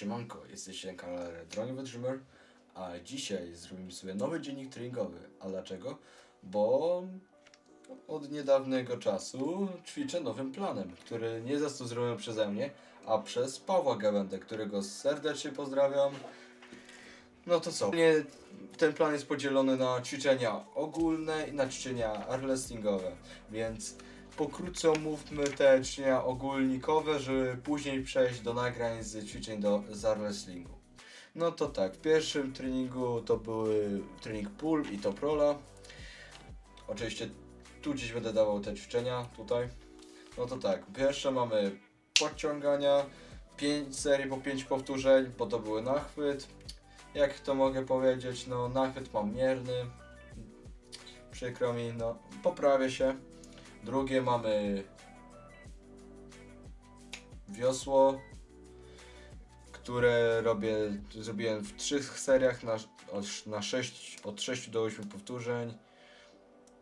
Siemanko, jesteście na kanale Droniowy Dreamer, a dzisiaj zrobimy sobie nowy dziennik treningowy. A dlaczego? Bo od niedawnego czasu ćwiczę nowym planem, który nie został zrobiony przeze mnie, a przez Pawła Gawędę, którego serdecznie pozdrawiam. No to co? Ten plan jest podzielony na ćwiczenia ogólne i na ćwiczenia armwrestlingowe, więc pokrótce omówmy te ćwiczenia ogólnikowe, żeby później przejść do nagrań z ćwiczeń do z armwrestlingu. No to tak, w pierwszym treningu to były trening pull i top rolla. Oczywiście tu gdzieś będę dawał te ćwiczenia, tutaj. No to tak, pierwsze mamy podciągania, 5 serii po 5 powtórzeń, bo to były nachwyt. Jak to mogę powiedzieć, no nachwyt mam mierny. Przykro mi, no poprawię się. Drugie mamy wiosło, które robię, zrobiłem w trzech seriach na, na 6, od 6 do 8 powtórzeń.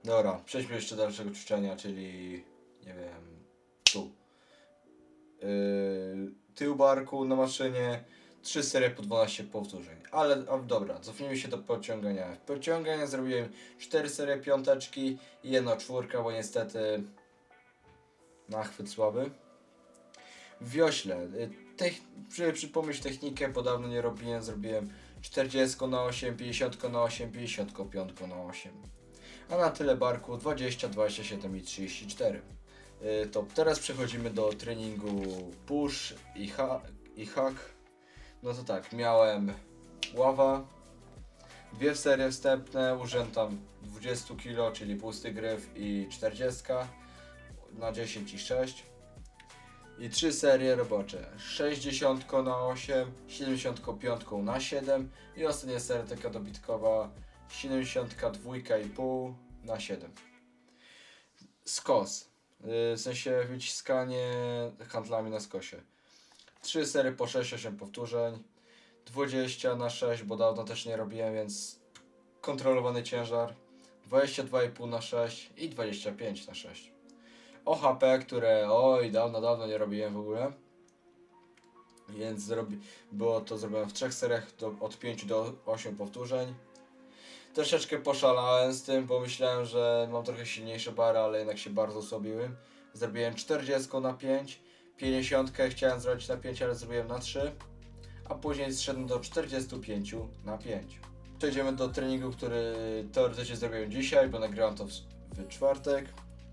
Dobra, przejdźmy jeszcze do dalszego ćwiczenia, czyli nie wiem, tu. Yy, tył barku na maszynie, 3 serie po 12 powtórzeń. Ale a, dobra, cofnijmy się do podciągania. W podciągania zrobiłem 4 serie piąteczki i jedna czwórka, bo niestety nachwyt słaby. W wiośle, przy, przypomnieć technikę, bo dawno nie robiłem, zrobiłem 40 na 8, 50 na 8, 55 na 8. A na tyle barku 20, 27 i 34. Y, To teraz przechodzimy do treningu push i, ha i hack. No to tak, miałem ława, dwie serie wstępne, użyłem tam 20 kg, czyli pusty gryf i 40 na 10 i 6. I trzy serie robocze. 60 na 8, 75 na 7 i ostatnia seria taka dobitkowa 72,5 na 7. Skos. Yy, W sensie wyciskanie handlami na skosie. 3 serie po 6-8 powtórzeń. 20 na 6, bo dawno też nie robiłem, więc kontrolowany ciężar. 22,5 na 6 i 25 na 6. OHP, które oj, dawno, dawno nie robiłem w ogóle. Więc zrobi, było to zrobione w trzech seriach do, od 5 do 8 powtórzeń. Troszeczkę poszalałem z tym, bo myślałem, że mam trochę silniejsze bary, ale jednak się bardzo osłabiły. Zrobiłem 40 na 5, 50 chciałem zrobić na 5, ale zrobiłem na 3, a później zszedłem do 45 na 5. Przejdziemy do treningu, który teoretycznie zrobiłem dzisiaj, bo nagrywam to w, w czwartek.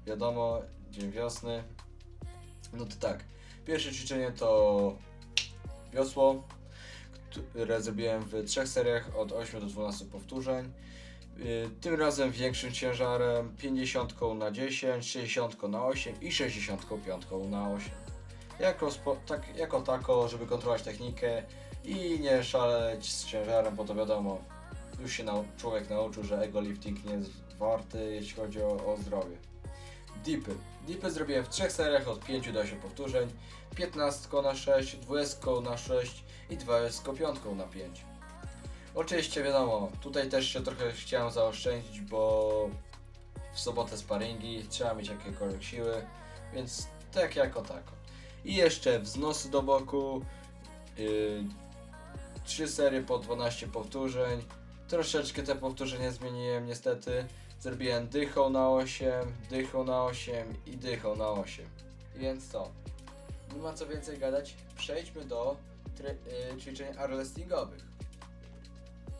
Wiadomo, dzień wiosny. No to tak, pierwsze ćwiczenie to wiosło, które zrobiłem w trzech seriach od 8 do 12 powtórzeń. Yy, Tym razem większym ciężarem 50 na 10, 60 na 8 i 65 na 8. Jako, tak, jako tako, żeby kontrolować technikę i nie szaleć z ciężarem, bo to wiadomo, już się nau, człowiek nauczył, że ego lifting nie jest warty, jeśli chodzi o, o zdrowie. Dipy. Dipy zrobiłem w trzech seriach od 5 do 8 powtórzeń, 15 na 6, 20 na 6 i 25 na 5. Oczywiście wiadomo, tutaj też się trochę chciałem zaoszczędzić, bo w sobotę sparingi, trzeba mieć jakiekolwiek siły, więc tak jako tako. I jeszcze wznosy do boku, yy, 3 serie po 12 powtórzeń, troszeczkę te powtórzenia zmieniłem niestety, zrobiłem dychą na 8, dychą na 8 i dychą na 8. Więc co? Nie ma co więcej gadać, przejdźmy do tre- y, ćwiczeń armwrestlingowych.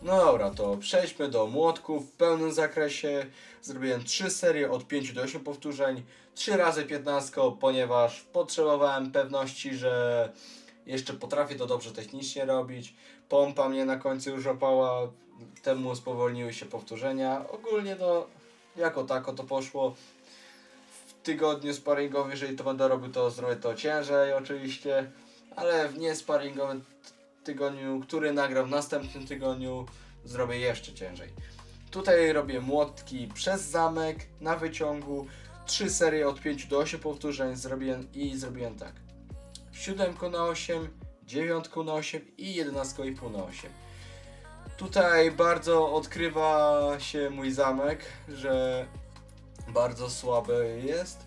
No dobra, to przejdźmy do młotków w pełnym zakresie. Zrobiłem 3 serie od 5 do 8 powtórzeń, 3 razy 15, ponieważ potrzebowałem pewności, że jeszcze potrafię to dobrze technicznie robić. Pompa mnie na końcu już opała, temu spowolniły się powtórzenia. Ogólnie to jako tako to poszło. W tygodniu sparingowym, jeżeli to będę robił, to zrobię to ciężej oczywiście, ale w niesparingowym tygodniu, który nagram w następnym tygodniu, zrobię jeszcze ciężej. Tutaj robię młotki przez zamek na wyciągu, 3 serie od 5 do 8 powtórzeń zrobiłem i zrobiłem tak. 7 na 8, 9 na 8 i 11,5 na 8. Tutaj bardzo odkrywa się mój zamek, że bardzo słaby jest.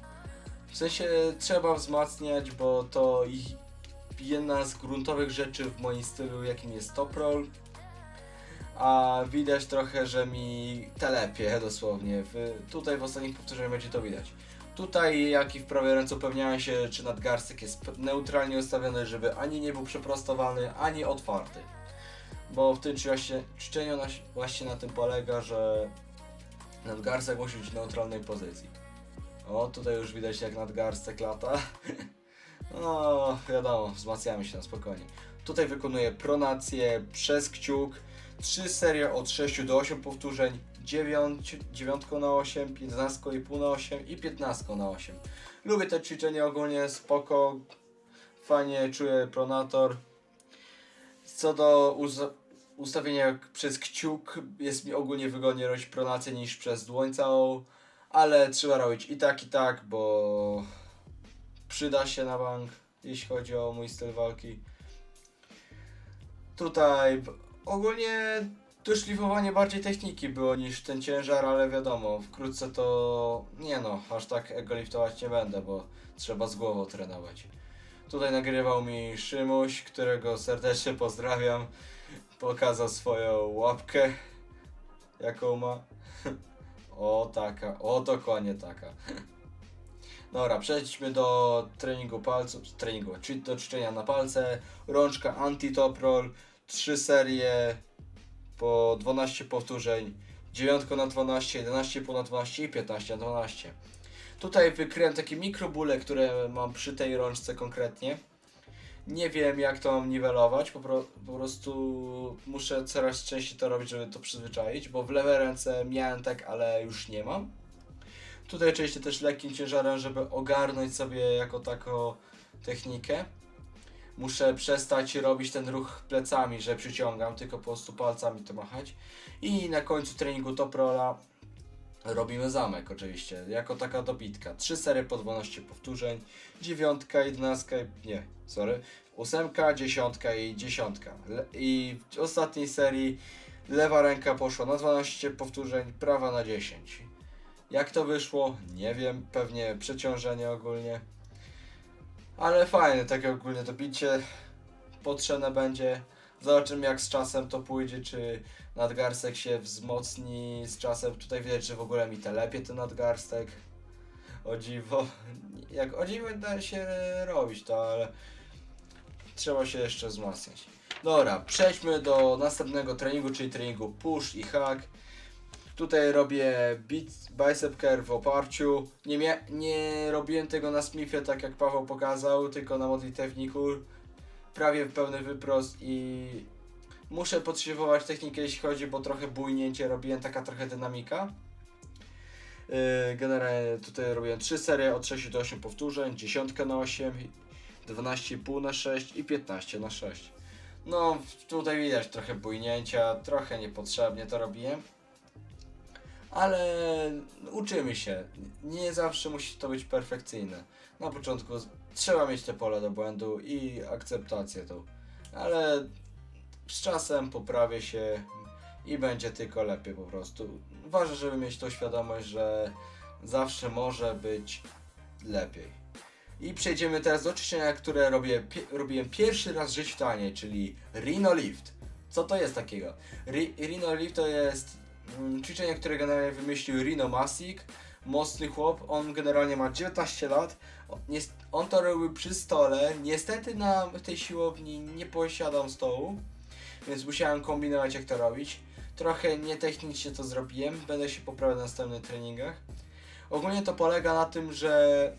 W sensie trzeba wzmacniać, bo to jedna z gruntowych rzeczy w moim stylu, jakim jest top roll. A widać trochę, że mi telepie dosłownie. W, tutaj w ostatnich powtórzeniach będzie to widać. Tutaj, jak i w prawej ręce upewniałem się, czy nadgarstek jest neutralnie ustawiony, żeby ani nie był przeprostowany, ani otwarty. Bo w tym ćwiczeniu właśnie na tym polega, że nadgarstek musi być w neutralnej pozycji. O, tutaj już widać jak nadgarstek lata. No, wiadomo, wzmacniamy się na spokojnie. Tutaj wykonuję pronację przez kciuk, 3 serie od 6 do 8 powtórzeń, 9, 9 na 8, 15,5 na 8 i 15 na 8. Lubię te ćwiczenie ogólnie, spoko, fajnie czuję pronator. Co do ustawienia przez kciuk, jest mi ogólnie wygodniej robić pronację niż przez dłoń całą, ale trzeba robić i tak, i tak, bo przyda się na bank, jeśli chodzi o mój styl walki. Tutaj ogólnie doszlifowanie bardziej techniki było niż ten ciężar, ale wiadomo, wkrótce to nie no, aż tak ego liftować nie będę, bo trzeba z głową trenować. Tutaj nagrywał mi Szymuś, którego serdecznie pozdrawiam. Pokazał swoją łapkę, jaką ma. O taka, o dokładnie taka. Dobra, przejdźmy do treningu palców, treningu, czyli do ćwiczenia na palce, rączka anti-top roll, 3 serie po 12 powtórzeń, 9 na 12, 11,5 na 12 i 15 na 12. Tutaj wykryłem takie mikrobóle, które mam przy tej rączce konkretnie. Nie wiem jak to mam niwelować, po, pro, po prostu muszę coraz częściej to robić, żeby to przyzwyczaić, bo w lewej ręce miałem tak, ale już nie mam. Tutaj oczywiście też lekkim ciężarem, żeby ogarnąć sobie jako taką technikę. Muszę przestać robić ten ruch plecami, że przyciągam, tylko po prostu palcami to machać. I na końcu treningu top rolla robimy zamek oczywiście, jako taka dobitka. Trzy serie po 12 powtórzeń, dziewiątka, jedenastka, nie, sorry, ósemka, dziesiątka i dziesiątka. Le- I w ostatniej serii lewa ręka poszła na 12 powtórzeń, prawa na 10. Jak to wyszło? Nie wiem, pewnie przeciążenie ogólnie. Ale fajne, takie ogólnie to bicie potrzebne będzie. Zobaczymy jak z czasem to pójdzie, czy nadgarstek się wzmocni z czasem. Tutaj widać, że w ogóle mi telepie ten nadgarstek. O dziwo. Jak o dziwo da się robić to, ale trzeba się jeszcze wzmacniać. Dobra, przejdźmy do następnego treningu, czyli treningu push i hack. Tutaj robię bit, bicep curl w oparciu. Nie, mia- nie robiłem tego na Smithie tak jak Paweł pokazał, tylko na Modli Techniku. Prawie pełny wyprost i muszę podszywować technikę jeśli chodzi, bo trochę bujnięcie robiłem, taka trochę dynamika. Yy, Generalnie tutaj robiłem 3 serie od 6 do 8 powtórzeń, 10 na 8, 12,5 na 6 i 15 na 6. No tutaj widać trochę bujnięcia, trochę niepotrzebnie to robiłem ale uczymy się. Nie zawsze musi to być perfekcyjne. Na początku trzeba mieć te pole do błędu i akceptację tą, ale z czasem poprawię się i będzie tylko lepiej po prostu. Ważne, żeby mieć tą świadomość, że zawsze może być lepiej. I przejdziemy teraz do ćwiczenia, które robię, pie, robiłem pierwszy raz w życiu tanie, czyli Rhino Lift. Co to jest takiego? Rhino Lift to jest ćwiczenie, które generalnie wymyślił Rino Masik. Mocny chłop, on generalnie ma 19 lat. On to robił przy stole. Niestety na tej siłowni nie posiadam stołu, więc musiałem kombinować jak to robić. Trochę nietechnicznie to zrobiłem, będę się poprawiał na następnych treningach. Ogólnie to polega na tym, że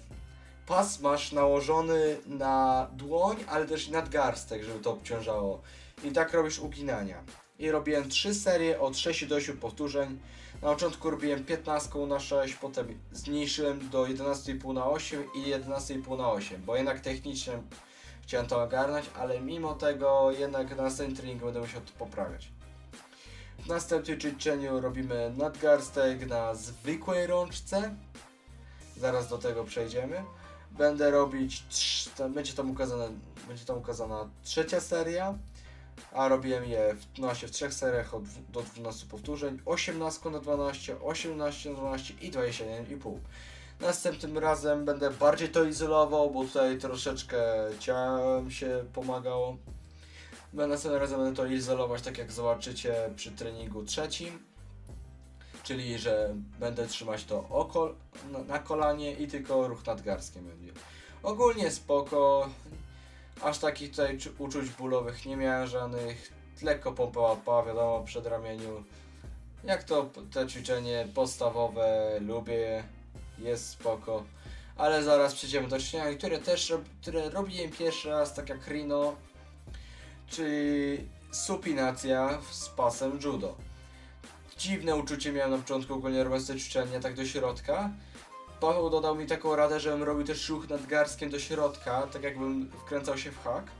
pas masz nałożony na dłoń, ale też nadgarstek, żeby to obciążało. I tak robisz uginania. I robiłem 3 serie od 6 do 8 powtórzeń. Na początku robiłem 15 na 6, potem zmniejszyłem do 11,5 na 8 i 11,5 na 8, bo jednak technicznie chciałem to ogarnąć, ale mimo tego jednak na następnym treningu będę musiał to poprawiać. W następnym ćwiczeniu robimy nadgarstek na zwykłej rączce. Zaraz do tego przejdziemy. Będę robić, będzie tam ukazane, będzie tam ukazana trzecia seria, a robiłem je w, no, w trzech seriach od, do 12 powtórzeń, 18 na 12, 18 na 12 i 21,5. Następnym razem będę bardziej to izolował, bo tutaj troszeczkę ciałem się pomagało. No, Następnym razem będę to izolować, tak jak zobaczycie przy treningu trzecim. Czyli, że będę trzymać to oko na, na kolanie i tylko ruch nadgarskiem będzie. Ogólnie spoko. Aż takich tutaj czu- uczuć bólowych nie miałem żadnych. Lekko pompa łapa, wiadomo, przed ramieniu. Jak to te ćwiczenie podstawowe, lubię je, jest spoko. Ale zaraz przejdziemy do ćwiczenia, które też które robiłem pierwszy raz, tak jak Rino, czyli supinacja z pasem judo. Dziwne uczucie miałem na początku ogólnie robiąc te ćwiczenia tak do środka. Paweł dodał mi taką radę, żebym robił też ruch nadgarskiem do środka, tak jakbym wkręcał się w hak.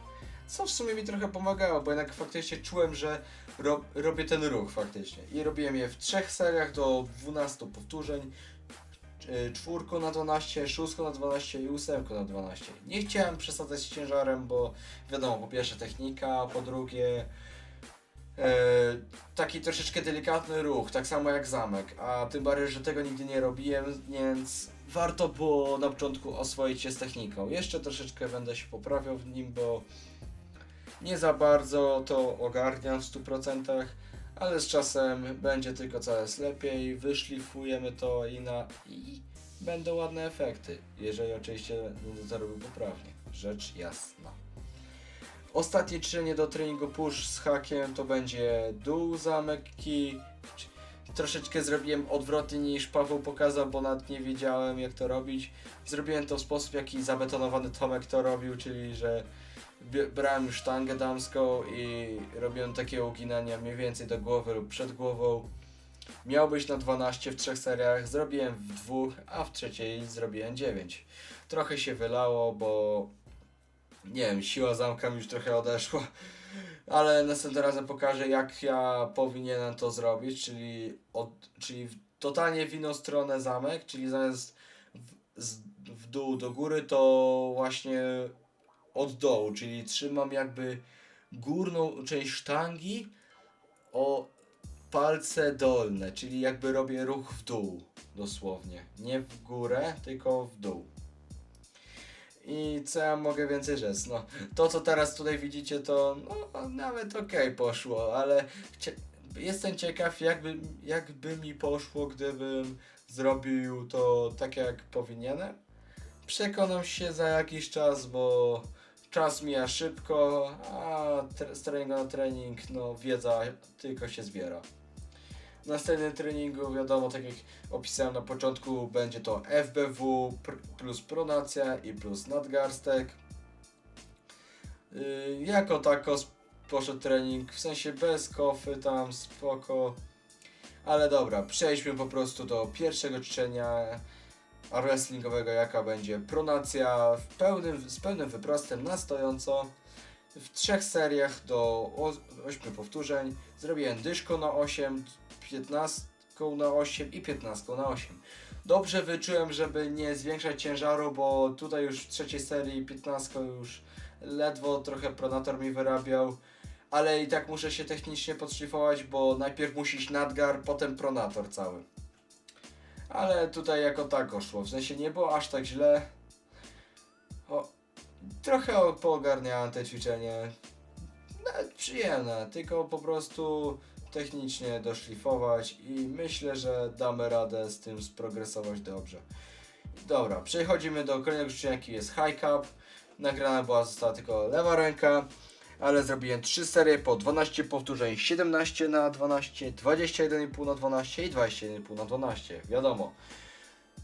Co w sumie mi trochę pomagało, bo jednak faktycznie czułem, że ro, robię ten ruch faktycznie. I robiłem je w trzech seriach do 12 powtórzeń. y, Czwórką na 12, szóstką na 12 i ósemką na 12. Nie chciałem przesadzać z ciężarem, bo wiadomo, po pierwsze technika, po drugie e, taki troszeczkę delikatny ruch, tak samo jak zamek, a tym bardziej, że tego nigdy nie robiłem, więc warto było na początku oswoić się z techniką. Jeszcze troszeczkę będę się poprawiał w nim, bo nie za bardzo to ogarniam w 100%, ale z czasem będzie tylko coraz lepiej, wyszlifujemy to i, na, i będą ładne efekty, jeżeli oczywiście będę to robił poprawnie. Rzecz jasna. Ostatnie ćwiczenie do treningu push z hakiem to będzie dół, zamek, kij. Troszeczkę zrobiłem odwrotnie niż Paweł pokazał, bo nawet nie wiedziałem jak to robić. Zrobiłem to w sposób jaki zabetonowany Tomek to robił, czyli że brałem sztangę damską i robiłem takie uginania mniej więcej do głowy lub przed głową. Miał być na 12 w trzech seriach, zrobiłem w dwóch, a w trzeciej zrobiłem 9. Trochę się wylało, bo nie wiem, siła zamka mi już trochę odeszła, ale następnym razem pokażę jak ja powinienem to zrobić, czyli, od, czyli totalnie w inną stronę zamek, czyli zamiast w, z, w dół do góry to właśnie od dołu, czyli trzymam jakby górną część sztangi o palce dolne, czyli jakby robię ruch w dół dosłownie, nie w górę, tylko w dół. I co ja mogę więcej rzec? No, to co teraz tutaj widzicie, to no, nawet okej poszło, ale jestem ciekaw, jakby, jakby mi poszło, gdybym zrobił to tak, jak powinienem. Przekonam się za jakiś czas, bo czas mija szybko, a z treningu na trening, no, wiedza tylko się zbiera. W następnym treningu, wiadomo, tak jak opisałem na początku, będzie to FBW plus pronacja i plus nadgarstek. Yy, jako tako poszedł trening, w sensie bez kofy tam, spoko. Ale dobra, przejdźmy po prostu do pierwszego ćwiczenia wrestlingowego, jaka będzie pronacja w pełnym, z pełnym wyprostem na stojąco. W trzech seriach do 8 powtórzeń. Zrobiłem dyszko na 8, 15 na 8 i 15 na 8. Dobrze wyczułem, żeby nie zwiększać ciężaru, bo tutaj już w trzeciej serii 15 już ledwo trochę pronator mi wyrabiał. Ale i tak muszę się technicznie podszlifować, bo najpierw musi iść nadgar, potem pronator cały. Ale tutaj jako tako szło, w sensie nie było aż tak źle. O, trochę poogarniałem te ćwiczenie. Nawet przyjemne, tylko po prostu technicznie doszlifować i myślę, że damy radę z tym sprogresować dobrze. Dobra, przechodzimy do kolejnego ćwiczenia, jaki jest high cup. Nagrana była, została tylko lewa ręka, ale zrobiłem 3 serie po 12 powtórzeń, 17 na 12, 21,5 na 12 i 21,5 na 12. Wiadomo,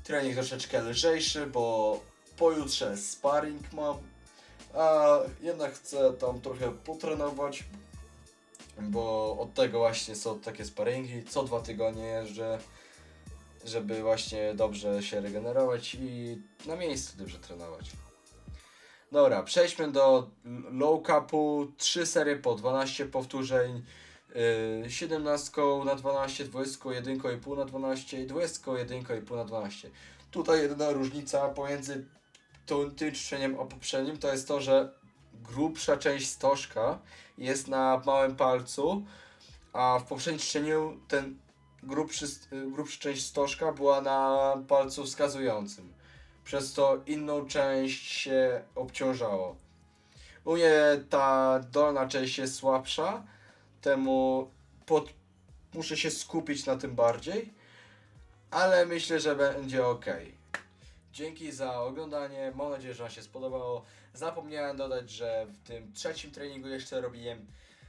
trening troszeczkę lżejszy, bo pojutrze sparring mam, a jednak chcę tam trochę potrenować, bo od tego właśnie są takie sparingi. Co dwa tygodnie jeżdżę, żeby właśnie dobrze się regenerować i na miejscu dobrze trenować. Dobra, przejdźmy do low cupu. 3 serie po 12 powtórzeń. Yy, 17 na 12, 21,5 na 12 i 21,5 na 12. Tutaj jedyna różnica pomiędzy tym ćwiczeniem a poprzednim to jest to, że grubsza część stożka jest na małym palcu, a w poprzednim ćwiczeniu ten grubszy, grubsza część stożka była na palcu wskazującym. Przez to inną część się obciążało. U mnie ta dolna część jest słabsza, temu pod, muszę się skupić na tym bardziej, ale myślę, że będzie ok. Dzięki za oglądanie, mam nadzieję, że Wam się spodobało. Zapomniałem dodać, że w tym trzecim treningu jeszcze robiłem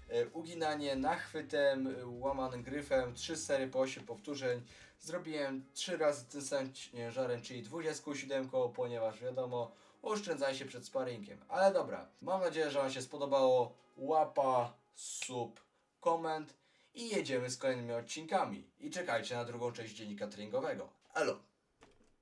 e, uginanie nachwytem, e, łamanym gryfem, 3 serie po 8 powtórzeń. Zrobiłem 3 razy tym samym ciężarem, czyli 27, ponieważ wiadomo, oszczędzaj się przed sparingiem. Ale dobra, mam nadzieję, że Wam się spodobało. Łapa, sub, koment i jedziemy z kolejnymi odcinkami. I czekajcie na drugą część dziennika treningowego. Elo!